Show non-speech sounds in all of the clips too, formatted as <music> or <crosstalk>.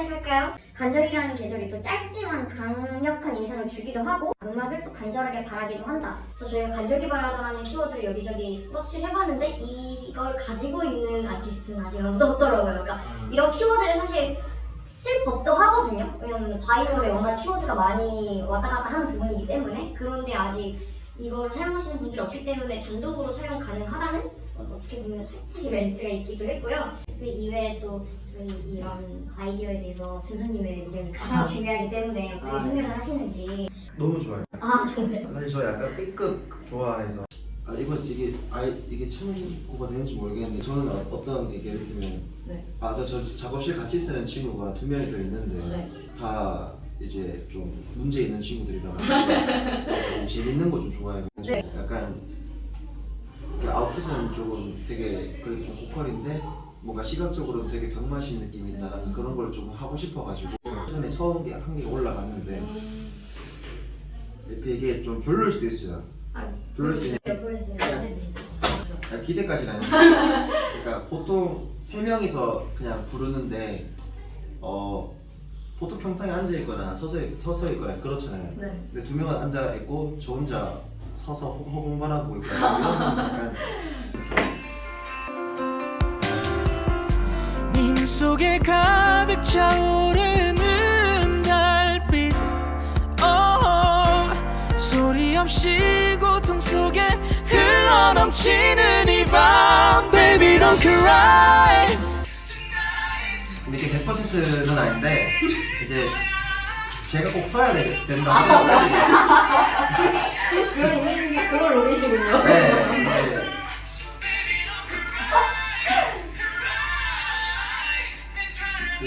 시작할까요? 간절이라는 계절이 또 짧지만 강력한 인상을 주기도 하고 음악을 또 간절하게 바라기도 한다. 그래서 저희가 간절기 바라더라는 키워드를 여기저기 서치를 해봤는데 이걸 가지고 있는 아티스트는 아직 아무도 없더라고요. 그러니까 이런 키워드를 사실 쓸 법도 하거든요. 왜냐면 바이럴에 워낙 키워드가 많이 왔다 갔다 하는 부분이기 때문에 그런데 아직 이걸 사용하시는 분들이 없기 때문에 단독으로 사용 가능하다는 어, 어떻게 보면 살짝의 멘트가 있기도 했고요. 그 이외에 또 저희 이런 아이디어에 대해서 준서님의 의견이 가장 중요하기 때문에 어떻게 아, 네. 생각을 하시는지 너무 좋아요. 아 정말 사실 저 약간 B급 좋아해서 아 이거 이게 아 이게 참고가 되는지 모르겠는데 저는 어, 어떤 이게 예를 들면 네. 아저 저 작업실 같이 쓰는 친구가 두 명이 더 있는데 네. 다 이제 좀 문제 있는 친구들이라 가지고 <laughs> 좀 재밌는 거 좀 좋아해가지고 네. 약간 이렇게 아웃풋은 조금 되게 그래도 좀 보컬인데 뭔가 시각적으로 되게 병맛인 느낌이 있다라는 그런 걸 좀 하고 싶어가지고 최근에 처음 게 한 개 올라갔는데 음, 이렇게 이게 좀 별로일 수도 있어요. 아, 별로일 수도 있는데 네. 아, 기대까지는 아니고 <laughs> 그러니까 보통 세 명이서 그냥 부르는데 어 보통 평상에 앉아 있거나 서서 서서 있거나 그렇잖아요. 네. 근데 두 명은 앉아 있고 저 혼자 서서 허- 허공 바라보고 있고 약간 이런 약간 속에 가득 차오르는 달빛. Oh, 소리 없이 고통 속에 흘러 넘치는 이 밤. Baby don't cry. 근데 이게 100%는 아닌데 이제 제가 꼭 서야 되, 된다 생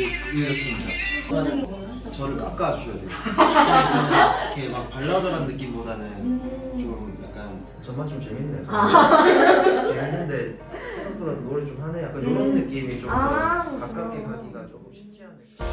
하시죠? 저를 깎아주셔야 돼요. <laughs> 저는 이렇게 막 발라더란 느낌보다는 음. 좀 약간 저만 좀 재밌네. 아. <laughs> 재밌는데 생각보다 노래 좀 하네. 약간 이런 느낌이 좀더 아, 가깝게. 가기가 조금 쉽지 않을까.